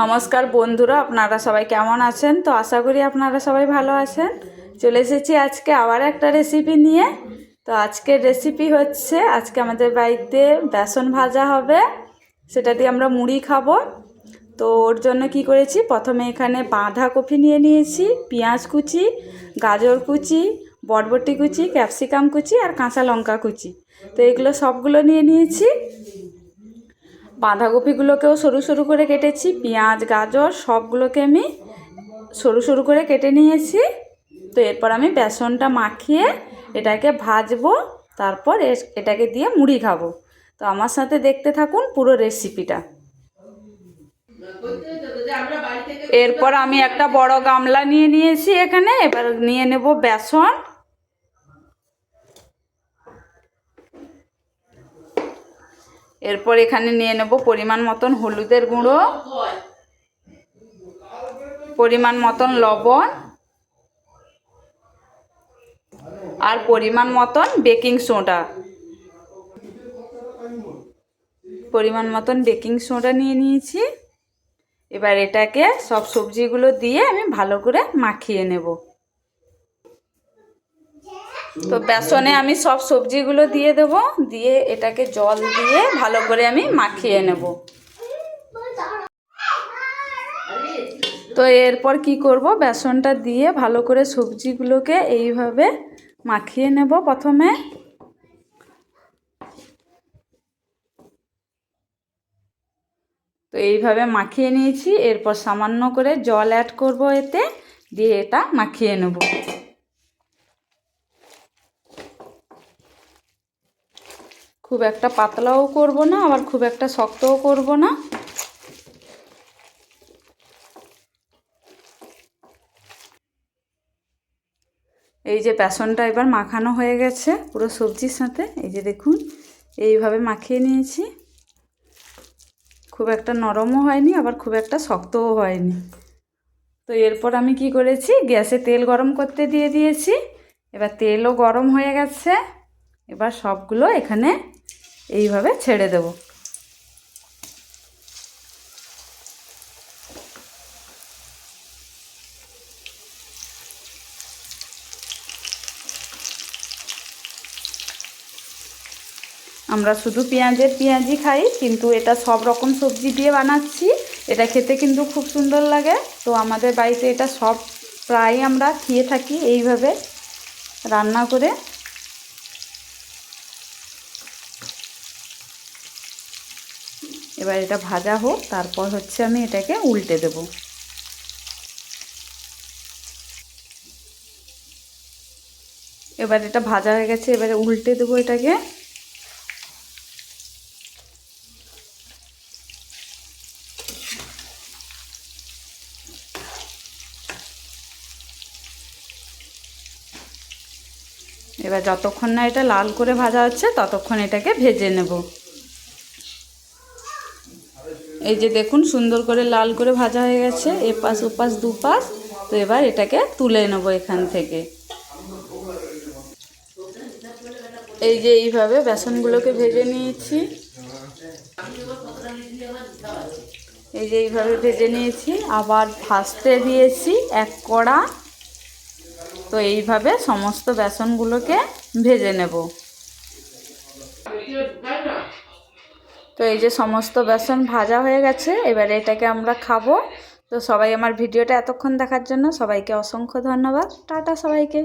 নমস্কার বন্ধুরা, আপনারা সবাই কেমন আছেন? তো আশা করি আপনারা সবাই ভালো আছেন। চলে এসেছি আজকে আবার একটা রেসিপি নিয়ে। তো আজকের রেসিপি হচ্ছে, আজকে আমাদের বাড়িতে বেসন ভাজা হবে। সেটা দিয়ে আমরা মুড়ি খাব। তো ওর জন্য কি করেছি? প্রথমে এখানে বাঁধাকপি নিয়ে নিয়েছি, পেঁয়াজ কুচি, গাজর কুচি বটবটি কুচি, ক্যাপসিকাম কুচি আর কাঁচা লঙ্কা কুচি। তো এগুলো সবগুলো নিয়ে নিয়েছি। বাঁধাকপিগুলোকেও সরু সরু করে কেটেছি, পেঁয়াজ, গাজর, সবগুলোকে আমি সরু সরু করে কেটে নিয়েছি। তো এরপর আমি বেসনটা মাখিয়ে এটাকে ভাজবো, তারপর এটাকে দিয়ে মুড়ি খাব। তো আমার সাথে দেখতে থাকুন পুরো রেসিপিটা। এরপর আমি একটা বড় গামলা নিয়ে নিয়েছি এখানে, এবার নিয়ে নেব বেসন। এরপর এখানে নিয়ে নেব পরিমাণ মতন হলুদের গুঁড়ো, পরিমাণ মতন লবণ, আর পরিমাণ মতন বেকিং সোডা। পরিমাণ মতন বেকিং সোডা নিয়ে নিয়েছি। এবার এটাকে সব সবজিগুলো দিয়ে আমি ভালো করে মাখিয়ে নেব। তো বেসনে আমি সব সবজিগুলো দিয়ে দেব, দিয়ে এটাকে জল দিয়ে ভালো করে আমি মাখিয়ে নেব। তো এরপর কি করব, বেসনটা দিয়ে ভালো করে সবজিগুলোকে এইভাবে মাখিয়ে নেব প্রথমে। তো এইভাবে মাখিয়ে নিয়েছি, এরপর সামান্য করে জল অ্যাড করব এতে, দিয়ে এটা মাখিয়ে নেব। খুব একটা পাতলাও করব না, আবার খুব একটা শক্তও করব না। এই যে বেসনটা এবার মাখানো হয়ে গেছে পুরো সবজির সাথে, এই যে দেখুন, এইভাবে মাখিয়ে নিয়েছি। খুব একটা নরমও হয়নি, আবার খুব একটা শক্তও হয়নি। তো এরপর আমি কি করেছি, গ্যাসে তেল গরম করতে দিয়ে দিয়েছি। এবার তেলও গরম হয়ে গেছে, এবার সবগুলো এখানে এইভাবে ছেড়ে দেব। আমরা শুধু পেঁয়াজের পেঁয়াজি খাই, কিন্তু এটা সব রকম সবজি দিয়ে বানাচ্ছি। এটা খেতে কিন্তু খুব সুন্দর লাগে। তো আমাদের বাড়িতে এটা সব প্রায় আমরা খেয়ে থাকি এইভাবে রান্না করে। এবার এটা ভাজা হোক, তারপর হচ্ছে আমি এটাকে উল্টে দেব। এবার এটা ভাজা হয়ে গেছে, এবারে উল্টে দেবো এটাকে। এবার যতক্ষণ না এটা লাল করে ভাজা হচ্ছে, ততক্ষণ এটাকে ভেজে নেব। এই যে দেখুন, সুন্দর করে লাল করে ভাজা হয়ে গেছে। এপাশ ওপাশ দুপাশ। তো এবার এটাকে তুলে নেব এখান থেকে। এই যে এইভাবে বেসনগুলোকে ভেজে নিয়েছি। এই যে এইভাবে ভেজে নিয়েছি। আবার ভাজতে দিয়েছি এক কড়া। তো এইভাবে সমস্ত বেসনগুলোকে ভেজে নেব। তো এই যে সমস্ত বেসন ভাজা হয়ে গেছে, এবারে এটাকে আমরা খাব। তো সবাই আমার ভিডিওটা এতক্ষণ দেখার জন্য সবাইকে অসংখ্য ধন্যবাদ। টাটা সবাইকে।